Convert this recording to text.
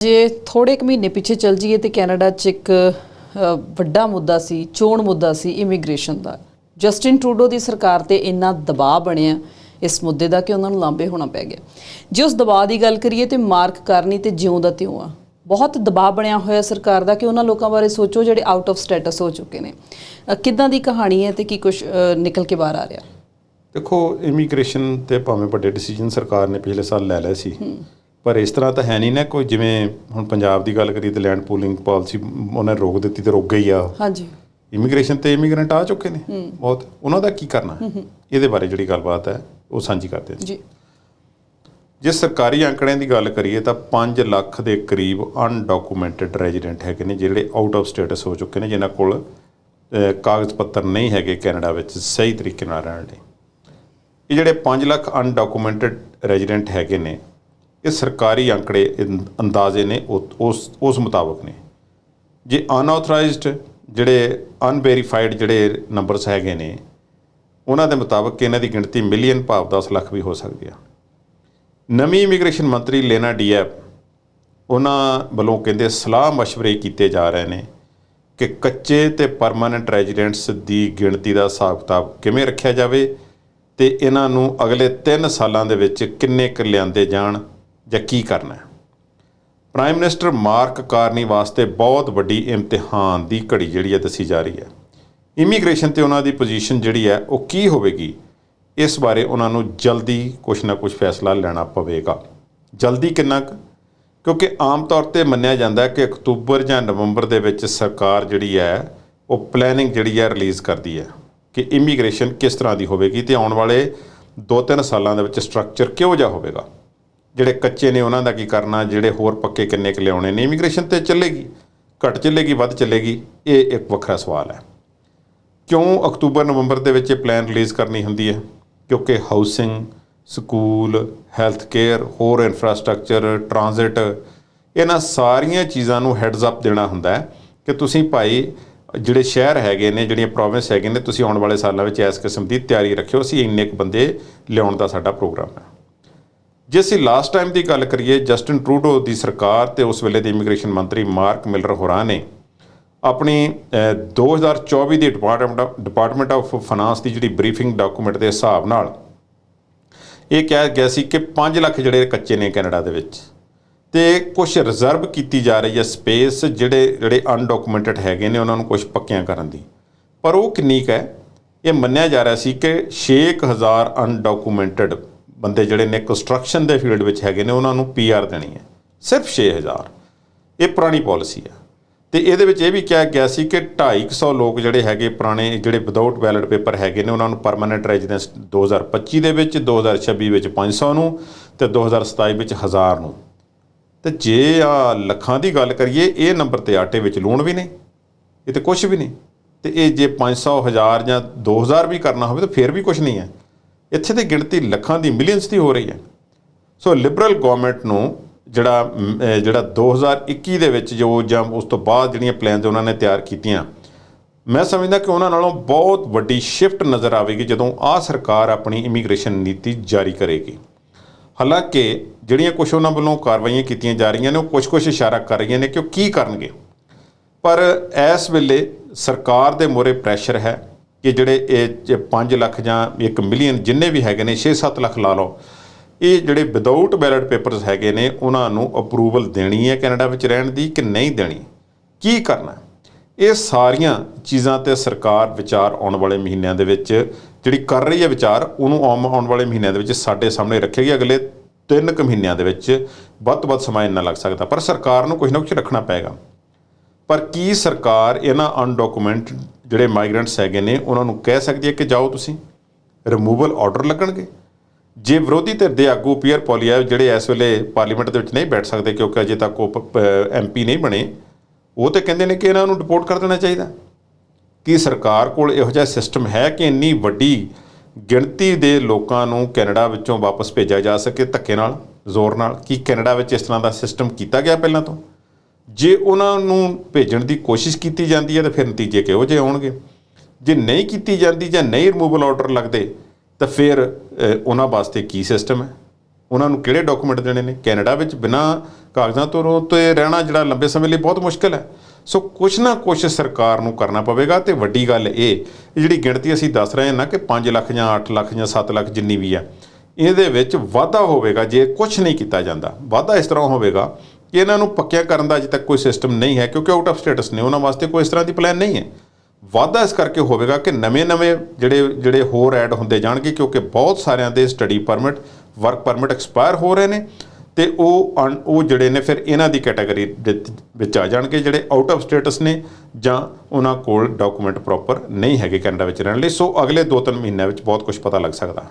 ਜੇ ਥੋੜੇ ਕੁ ਮਹੀਨੇ ਪਿੱਛੇ ਚੱਲ ਜਾਈਏ ਤੇ ਕੈਨੇਡਾ 'ਚ ਇੱਕ ਵੱਡਾ ਮੁੱਦਾ ਸੀ ਚੋਣ ਮੁੱਦਾ ਸੀ ਇਮੀਗ੍ਰੇਸ਼ਨ ਦਾ। ਜਸਟਿਨ ਟਰੂਡੋ ਦੀ ਸਰਕਾਰ ਤੇ ਇੰਨਾ ਦਬਾਅ ਬਣਿਆ ਇਸ ਮੁੱਦੇ ਦਾ ਕਿ ਉਹਨਾਂ ਨੂੰ ਲਾਂਬੇ ਹੋਣਾ ਪੈ ਗਿਆ। ਜੇ ਉਸ ਦਬਾਅ ਦੀ ਗੱਲ ਕਰੀਏ ਤੇ ਮਾਰਕ ਕਰਨੀ ਤੇ ਜਿਉਂ ਦਾ ਤਿਉਂ ਆ। ਬਹੁਤ ਦਬਾਅ ਬਣਿਆ ਹੋਇਆ ਸਰਕਾਰ ਦਾ ਕਿ ਉਹਨਾਂ ਲੋਕਾਂ ਬਾਰੇ ਸੋਚੋ ਜਿਹੜੇ ਆਊਟ ਆਫ ਸਟੇਟਸ ਹੋ ਚੁੱਕੇ ਨੇ। ਕਿੱਦਾਂ ਦੀ ਕਹਾਣੀ ਹੈ ਤੇ ਕੀ ਕੁਝ ਨਿਕਲ ਕੇ ਬਾਹਰ ਆ ਰਿਹਾ? ਦੇਖੋ ਇਮੀਗ੍ਰੇਸ਼ਨ ਤੇ ਭਾਵੇਂ ਵੱਡੇ ਡਿਸੀਜਨ ਸਰਕਾਰ ਨੇ ਪਿਛਲੇ ਸਾਲ ਲੈ ਲਏ ਸੀ। ਪਰ ਇਸ ਤਰ੍ਹਾਂ ਤਾਂ ਹੈ ਨਹੀਂ ਨਾ ਕੋਈ ਜਿਵੇਂ ਹੁਣ ਪੰਜਾਬ ਦੀ ਗੱਲ ਕਰੀ ਤੇ ਲੈਂਡ ਪੂਲਿੰਗ ਪਾਲਿਸੀ ਉਹਨੇ ਰੋਕ ਦਿੱਤੀ ਤੇ ਰੁਕ ਗਈ ਆ। ਹਾਂਜੀ। ਇਮੀਗ੍ਰੇਸ਼ਨ ਤੇ ਇਮੀਗ੍ਰੈਂਟ ਆ ਚੁੱਕੇ ਨੇ ਬਹੁਤ। ਉਹਨਾਂ ਦਾ ਕੀ ਕਰਨਾ? ਇਹਦੇ ਬਾਰੇ ਜਿਹੜੀ ਗੱਲਬਾਤ ਹੈ ਉਹ ਸਾਂਝੀ ਕਰਦੇ ਜੀ। ਜੇ ਸਰਕਾਰੀ ਅੰਕੜਿਆਂ ਦੀ ਗੱਲ ਕਰੀਏ ਤਾਂ 5 ਲੱਖ ਦੇ ਕਰੀਬ ਅਨਡਾਕੂਮੈਂਟਡ ਰੈਜ਼ੀਡੈਂਟ ਹੈਗੇ ਨੇ ਜਿਹੜੇ ਆਊਟ ਆਫ ਸਟੇਟਸ ਹੋ ਚੁੱਕੇ ਨੇ ਜਿਨ੍ਹਾਂ ਕੋਲ ਕਾਗਜ਼ ਪੱਤਰ ਨਹੀਂ ਹੈਗੇ ਕੈਨੇਡਾ ਵਿੱਚ ਸਹੀ ਤਰੀਕੇ ਨਾਲ ਰਹਿਣ ਲਈ। ਇਹ ਜਿਹੜੇ 5 ਲੱਖ ਅਨਡਾਕੂਮੈਂਟਡ ਰੈਜ਼ੀਡੈਂਟ ਹੈਗੇ ਨੇ ਇਹ ਸਰਕਾਰੀ ਅੰਕੜੇ ਅੰਦਾਜ਼ੇ ਨੇ ਉਹ- ਉਸ ਉਸ ਮੁਤਾਬਕ ਨੇ। ਜੇ ਅਨਆਥੋਰਾਈਜ਼ਡ ਜਿਹੜੇ ਅਨਵੈਰੀਫਾਈਡ ਜਿਹੜੇ ਨੰਬਰਸ ਹੈਗੇ ਨੇ, ਉਹਨਾਂ ਦੇ ਮੁਤਾਬਕ ਇਹਨਾਂ ਦੀ ਗਿਣਤੀ ਮਿਲੀਅਨ ਭਾਵ 10 ਲੱਖ ਵੀ ਹੋ ਸਕਦੀ ਆ। ਨਵੀਂ ਇਮੀਗ੍ਰੇਸ਼ਨ ਮੰਤਰੀ ਲੈਨਾ ਡੀਐਫ, ਉਹਨਾਂ ਵੱਲੋਂ ਕਹਿੰਦੇ ਸਲਾਹ مشਵਰੇ ਕੀਤੇ ਜਾ ਰਹੇ ਨੇ ਕਿ ਕੱਚੇ ਤੇ ਪਰਮਾਨੈਂਟ ਰੈਜ਼ੀਡੈਂਟਸ ਦੀ ਗਿਣਤੀ ਦਾ ਹਿਸਾਬ ਕਿਤਾਬ ਕਿਵੇਂ ਰੱਖਿਆ ਜਾਵੇ ਤੇ ਇਹਨਾਂ ਨੂੰ ਅਗਲੇ 3 ਸਾਲਾਂ ਦੇ ਵਿੱਚ ਕਿੰਨੇ ਕੁ ਲਿਆਂਦੇ ਜਾਣ ਜਾਂ ਕੀ ਕਰਨਾ ਹੈ? ਪ੍ਰਾਈਮ ਮਿਨਿਸਟਰ ਮਾਰਕ ਕਾਰਨੀ ਵਾਸਤੇ ਬਹੁਤ ਵੱਡੀ ਇਮਤਿਹਾਨ ਦੀ ਘੜੀ ਜਿਹੜੀ ਹੈ ਦੱਸੀ ਜਾ ਰਹੀ ਹੈ। ਇਮੀਗ੍ਰੇਸ਼ਨ ਤੇ ਉਹਨਾਂ ਦੀ ਪੋਜੀਸ਼ਨ ਜਿਹੜੀ ਹੈ, ਉਹ ਕੀ ਹੋਵੇਗੀ? ਇਸ ਬਾਰੇ ਉਹਨਾਂ ਨੂੰ ਜਲਦੀ ਕੁਝ ਨਾ ਕੁਝ ਫੈਸਲਾ ਲੈਣਾ ਪਵੇਗਾ। ਜਲਦੀ ਕਿੰਨਾ ਕੁ? ਕਿਉਂਕਿ ਆਮ ਤੌਰ ਤੇ ਮੰਨਿਆ ਜਾਂਦਾ ਹੈ ਕਿ ਅਕਤੂਬਰ ਜਾਂ ਨਵੰਬਰ ਦੇ ਵਿੱਚ ਸਰਕਾਰ ਜਿਹੜੀ ਹੈ, ਉਹ ਪਲੈਨਿੰਗ ਜਿਹੜੀ ਹੈ ਰਿਲੀਜ਼ ਕਰਦੀ ਹੈ ਕਿ ਇਮੀਗ੍ਰੇਸ਼ਨ ਕਿਸ ਤਰ੍ਹਾਂ ਦੀ ਹੋਵੇਗੀ ਤੇ ਆਉਣ ਵਾਲੇ 2-3 ਸਾਲਾਂ ਦੇ ਵਿੱਚ ਸਟਰਕਚਰ ਕਿਹੋ ਜਿਹਾ ਹੋਵੇਗਾ। ਜਿਹੜੇ ਕੱਚੇ ਨੇ ਉਹਨਾਂ ਦਾ ਕੀ ਕਰਨਾ, ਜਿਹੜੇ ਹੋਰ ਪੱਕੇ ਕਿੰਨੇ ਕੁ ਲਿਆਉਣੇ ਨੇ ਇਮੀਗ੍ਰੇਸ਼ਨ ਤੇ ਚੱਲੇਗੀ, ਘੱਟ ਚੱਲੇਗੀ, ਵੱਧ ਚੱਲੇਗੀ, ਇਹ ਇੱਕ ਵੱਖਰਾ ਸਵਾਲ ਹੈ। ਕਿਉਂ ਅਕਤੂਬਰ, ਨਵੰਬਰ ਦੇ ਵਿੱਚ ਇਹ ਪਲਾਨ ਰਿਲੀਜ਼ ਕਰਨੀ ਹੁੰਦੀ ਹੈ? ਕਿਉਂਕਿ ਹਾਊਸਿੰਗ ਸਕੂਲ ਹੈਲਥ ਕੇਅਰ ਹੋਰ ਇਨਫਰਾਸਟ੍ਰਕਚਰ ਟਰਾਂਜ਼ਿਟ ਇਹਨਾਂ ਸਾਰੀਆਂ ਚੀਜ਼ਾਂ ਨੂੰ ਹੈਡਸ ਅਪ ਦੇਣਾ ਹੁੰਦਾ ਹੈ ਕਿ ਤੁਸੀਂ ਭਾਈ ਜਿਹੜੇ ਸ਼ਹਿਰ ਹੈਗੇ ਨੇ, ਜਿਹੜੀਆਂ ਪ੍ਰੋਵਿੰਸ ਹੈਗੇ ਨੇ, ਤੁਸੀਂ ਆਉਣ ਵਾਲੇ ਸਾਲਾਂ ਵਿੱਚ ਇਸ ਕਿਸਮ ਦੀ ਤਿਆਰੀ ਰੱਖਿਓ। ਅਸੀਂ ਇੰਨੇ ਕੁ ਬੰਦੇ ਲਿਆਉਣ ਦਾ ਸਾਡਾ ਪ੍ਰੋਗਰਾਮ ਹੈ। ਜੇ ਅਸੀਂ ਲਾਸਟ ਟਾਈਮ ਦੀ ਗੱਲ ਕਰੀਏ ਜਸਟਿਨ ਟਰੂਡੋ ਦੀ ਸਰਕਾਰ ਤੇ ਉਸ ਵੇਲੇ ਦੇ ਇਮੀਗ੍ਰੇਸ਼ਨ ਮੰਤਰੀ ਮਾਰਕ ਮਿਲਰ ਹੋਰਾਂ ਨੇ ਆਪਣੀ ਅਹ, 2024 ਦੀ ਡਿਪਾਰਟਮੈਂਟ ਡਿਪਾਰਟਮੈਂਟ ਆਫ ਫਾਈਨਾਂਸ ਦੀ ਜਿਹੜੀ ਬਰੀਫਿੰਗ ਡਾਕੂਮੈਂਟ ਦੇ ਹਿਸਾਬ ਨਾਲ ਇਹ ਕਿਹਾ ਗਿਆ ਸੀ ਕਿ 5 ਲੱਖ ਜਿਹੜੇ ਕੱਚੇ ਨੇ ਕੈਨੇਡਾ ਦੇ ਵਿੱਚ ਤੇ ਕੁਝ ਰਿਜ਼ਰਵ ਕੀਤੀ ਜਾ ਰਹੀ ਹੈ ਸਪੇਸ ਜਿਹੜੇ ਜਿਹੜੇ ਅਨਡਾਕੂਮੈਂਟਡ ਹੈਗੇ ਨੇ ਉਹਨਾਂ ਨੂੰ ਕੁਝ ਪੱਕਿਆਂ ਕਰਨ ਦੀ। ਪਰ ਉਹ ਕਿੰਨੀ ਕੁ ਹੈ? ਇਹ ਮੰਨਿਆ ਜਾ ਰਿਹਾ ਸੀ ਕਿ 6000 ਅਨਡਾਕੂਮੈਂਟਡ ਬੰਦੇ ਜਿਹੜੇ ਨੇ ਕੰਸਟਰਕਸ਼ਨ ਦੇ ਫੀਲਡ ਵਿੱਚ ਹੈਗੇ ਨੇ, ਉਹਨਾਂ ਨੂੰ ਪੀਆਰ ਦੇਣੀ ਹੈ। ਸਿਰਫ 6000 ਇਹ ਪੁਰਾਣੀ ਪਾਲਿਸੀ ਹੈ। ਤੇ ਇਹਦੇ ਵਿੱਚ ਇਹ ਵੀ ਕਿਹਾ ਗਿਆ ਸੀ ਕਿ 250 ਲੋਕ ਜਿਹੜੇ ਹੈਗੇ ਪੁਰਾਣੇ, ਜਿਹੜੇ ਵਿਦਆਊਟ ਬੈਲਟ ਪੇਪਰ ਹੈਗੇ ਨੇ, ਉਹਨਾਂ ਨੂੰ ਪਰਮਨੈਂਟ ਰੈਜ਼ੀਡੈਂਸ 2025 ਦੇ ਵਿੱਚ 2026 ਵਿੱਚ 500 ਨੂੰ ਤੇ 2027 ਵਿੱਚ 1000 ਨੂੰ। ਤੇ ਜੇ ਆ ਲੱਖਾਂ ਦੀ ਗੱਲ ਕਰੀਏ, ਇਹ ਨੰਬਰ ਤੇ ਆਟੇ ਵਿੱਚ ਲੂਣ ਵੀ ਨਹੀਂ ਇਹ ਤੇ ਕੁਝ ਵੀ ਨਹੀਂ। ਤੇ ਇਹ ਜੇ 500 1000 ਜਾਂ 2000 ਵੀ ਕਰਨਾ ਹੋਵੇ, ਤਾਂ ਫਿਰ ਵੀ ਕੁਝ ਨਹੀਂ ਹੈ। ਇੱਥੇ ਤੇ ਗਿਣਤੀ ਲੱਖਾਂ ਦੀ ਮਿਲੀਅਨਸ ਦੀ ਹੋ ਰਹੀ ਹੈ। ਸੋ ਲਿਬਰਲ ਗਵਰਨਮੈਂਟ ਨੂੰ ਜਿਹੜਾ ਮ, ਅਹ, ਜਿਹੜਾ 2021 ਦੇ ਵਿੱਚ ਜੋ ਜਾਂ ਉਸ ਤੋਂ ਬਾਅਦ ਜਿਹੜੀਆਂ ਪਲਾਨਸ ਉਹਨਾਂ ਨੇ ਤਿਆਰ ਕੀਤੀਆਂ ਮੈਂ ਸਮਝਦਾ ਕਿ ਉਹਨਾਂ ਨਾਲੋਂ ਬਹੁਤ ਵੱਡੀ ਸ਼ਿਫਟ ਨਜ਼ਰ ਆਵੇਗੀ ਜਦੋਂ ਆਹ ਸਰਕਾਰ ਆਪਣੀ ਇਮੀਗ੍ਰੇਸ਼ਨ ਨੀਤੀ ਜਾਰੀ ਕਰੇਗੀ। ਹਾਲਾਂਕਿ ਜਿਹੜੀਆਂ ਕੁਝ ਉਹਨਾਂ ਵੱਲੋਂ ਕਾਰਵਾਈਆਂ ਕੀਤੀਆਂ ਜਾ ਰਹੀਆਂ ਨੇ ਉਹ ਕੁਝ-ਕੁਝ ਇਸ਼ਾਰਾ ਕਰ ਰਹੀਆਂ ਨੇ ਕਿ ਉਹ ਕੀ ਕਰਨਗੇ। ਪਰ ਇਸ ਵੇਲੇ ਸਰਕਾਰ ਦੇ ਮੋਰੇ ਪ੍ਰੈਸ਼ਰ ਹੈ ਕਿ ਜਿਹੜੇ ਇਹ 5 ਲੱਖ ਜਾਂ 1 ਮਿਲੀਅਨ ਜਿੰਨੇ ਵੀ ਹੈਗੇ ਨੇ 6-7 ਲੱਖ ਲਾ ਲਓ, ਇਹ ਜਿਹੜੇ ਵਿਦਆਊਟ ਬੈਲਟ ਪੇਪਰਸ ਹੈਗੇ ਨੇ, ਉਹਨਾਂ ਨੂੰ ਅਪਰੂਵਲ ਦੇਣੀ ਹੈ ਕੈਨੇਡਾ ਵਿੱਚ ਰਹਿਣ ਦੀ ਕਿ ਨਹੀਂ ਦੇਣੀ? ਕੀ ਕਰਨਾ? ਇਹ ਸਾਰੀਆਂ ਚੀਜ਼ਾਂ ਤੇ ਸਰਕਾਰ ਵਿਚਾਰ ਆਉਣ ਵਾਲੇ ਮਹੀਨਿਆਂ ਦੇ ਵਿੱਚ, ਜਿਹੜੀ ਕਰ ਰਹੀ ਹੈ ਵਿਚਾਰ, ਉਹਨੂੰ ਆਉਣ ਆਉਣ ਵਾਲੇ ਮਹੀਨਿਆਂ ਦੇ ਵਿੱਚ ਸਾਡੇ ਸਾਹਮਣੇ ਰੱਖੇਗੀ। ਅਗਲੇ ਤਿੰਨ ਕੁ ਮਹੀਨਿਆਂ ਦੇ ਵਿੱਚ ਵੱਧ ਤੋਂ ਵੱਧ ਸਮਾਂ ਇੰਨਾ ਲੱਗ ਸਕਦਾ। ਪਰ ਸਰਕਾਰ ਨੂੰ ਕੁਝ ਨਾ ਕੁਝ ਰੱਖਣਾ ਪਏਗਾ। ਪਰ ਕੀ ਸਰਕਾਰ ਇਹਨਾਂ ਅਨਡਾਕੂਮੈਂਟ ਜਿਹੜੇ ਮਾਈਗ੍ਰੈਂਟਸ ਹੈਗੇ ਨੇ, ਉਹਨਾਂ ਨੂੰ ਕਹਿ ਸਕਦੀ ਹੈ ਕਿ ਜਾਓ ਤੁਸੀਂ। ਰਿਮੂਵਲ ਆਰਡਰ ਲੱਗਣਗੇ। ਜੇ ਵਿਰੋਧੀ ਧਿਰ ਦੇ ਆਗੂ ਪੀਅਰ ਪੋਲੀਆ ਜਿਹੜੇ ਇਸ ਵੇਲੇ ਪਾਰਲੀਮੈਂਟ ਦੇ ਵਿੱਚ ਨਹੀਂ ਬੈਠ ਸਕਦੇ ਕਿਉਂਕਿ ਅਜੇ ਤੱਕ ਉਹ ਐਮਪੀ ਨਹੀਂ ਬਣੇ, ਉਹ ਤੇ ਕਹਿੰਦੇ ਨੇ ਕਿ ਇਹਨਾਂ ਨੂੰ ਡਿਪੋਰਟ ਕਰ ਦੇਣਾ ਚਾਹੀਦਾ। ਕੀ ਸਰਕਾਰ ਕੋਲ ਇਹੋ ਜਿਹਾ ਸਿਸਟਮ ਹੈ ਕਿ ਇੰਨੀ ਵੱਡੀ ਗਿਣਤੀ ਦੇ ਲੋਕਾਂ ਨੂੰ ਕੈਨੇਡਾ ਵਿੱਚੋਂ ਵਾਪਸ ਭੇਜਿਆ ਜਾ ਸਕੇ ਧੱਕੇ ਨਾਲ, ਜ਼ੋਰ ਨਾਲ? ਕੀ ਕੈਨੇਡਾ ਵਿੱਚ ਇਸ ਤਰ੍ਹਾਂ ਦਾ ਸਿਸਟਮ ਕੀਤਾ ਗਿਆ ਪਹਿਲਾਂ ਤੋਂ? ਜੇ ਉਹਨਾਂ ਨੂੰ ਭੇਜਣ ਦੀ ਕੋਸ਼ਿਸ਼ ਕੀਤੀ ਜਾਂਦੀ ਹੈ ਤਾਂ ਫਿਰ ਨਤੀਜੇ ਕਿਹੋ ਜਿਹੇ ਆਉਣਗੇ? ਜੇ ਨਹੀਂ ਕੀਤੀ ਜਾਂਦੀ ਜਾਂ ਨਹੀਂ ਰਿਮੂਵਲ ਆਰਡਰ ਲੱਗਦੇ, ਤਾਂ ਫਿਰ ਉਹਨਾਂ ਵਾਸਤੇ ਕੀ ਸਿਸਟਮ ਹੈ? ਉਹਨਾਂ ਨੂੰ ਕਿਹੜੇ ਡਾਕੂਮੈਂਟ ਦੇਣੇ ਨੇ? ਕੈਨੇਡਾ ਵਿੱਚ ਬਿਨਾਂ ਕਾਗਜ਼ਾਂ ਤੋਂ ਤੇ ਰਹਿਣਾ ਜਿਹੜਾ ਲੰਬੇ ਸਮੇਂ ਲਈ ਬਹੁਤ ਮੁਸ਼ਕਲ ਹੈ। ਸੋ ਕੁਛ ਨਾ ਕੁਛ ਸਰਕਾਰ ਨੂੰ ਕਰਨਾ ਪਵੇਗਾ ਤੇ ਵੱਡੀ ਗੱਲ ਇਹ ਇਹ ਜਿਹੜੀ ਗਿਣਤੀ ਅਸੀਂ ਦੱਸ ਰਹੇ ਹਾਂ ਨਾ ਕਿ 5 ਲੱਖ ਜਾਂ 8 ਲੱਖ ਜਾਂ 7 ਲੱਖ ਜਿੰਨੀ ਵੀ ਆ ਇਹਦੇ ਵਿੱਚ ਵਾਧਾ ਹੋਵੇਗਾ ਜੇ ਕੁਝ ਨਹੀਂ ਕੀਤਾ ਜਾਂਦਾ। ਵਾਧਾ ਇਸ ਤਰ੍ਹਾਂ ਹੋਵੇਗਾ ਕਿ ਇਹਨਾਂ ਨੂੰ ਪੱਕਿਆ ਕਰਨ ਦਾ ਅਜੇ ਤੱਕ ਕੋਈ ਸਿਸਟਮ ਨਹੀਂ ਹੈ, ਕਿਉਂਕਿ ਆਊਟ ਆਫ ਸਟੇਟਸ ਨੇ, ਉਹਨਾਂ ਵਾਸਤੇ ਕੋਈ ਇਸ ਤਰ੍ਹਾਂ ਦੀ ਪਲਾਨ ਨਹੀਂ ਹੈ। ਵਾਧਾ ਇਸ ਕਰਕੇ ਹੋਵੇਗਾ ਕਿ ਨਵੇਂ-ਨਵੇਂ ਜਿਹੜੇ ਜਿਹੜੇ ਹੋਰ ਐਡ ਹੁੰਦੇ ਜਾਣਗੇ, ਕਿਉਂਕਿ ਬਹੁਤ ਸਾਰਿਆਂ ਦੇ study permit work permit expire ਹੋ ਰਹੇ ਨੇ, ਤੇ ਉਹ ਅਣ- ਉਹ ਜਿਹੜੇ ਨੇ ਫਿਰ ਇਹਨਾਂ ਦੀ ਕੈਟਾਗਰੀ ਵਿੱਚ ਆ ਜਾਣਗੇ, ਜਿਹੜੇ ਆਊਟ ਆਫ ਸਟੇਟਸ ਨੇ ਜਾਂ ਉਹਨਾਂ ਕੋਲ ਡਾਕੂਮੈਂਟ ਪ੍ਰੋਪਰ ਨਹੀਂ ਹੈਗੇ ਕੈਨੇਡਾ ਵਿੱਚ ਰਹਿਣ ਲਈ। ਸੋ ਅਗਲੇ 2-3 ਮਹੀਨਿਆਂ ਵਿੱਚ ਬਹੁਤ ਕੁਝ ਪਤਾ ਲੱਗ ਸਕਦਾ।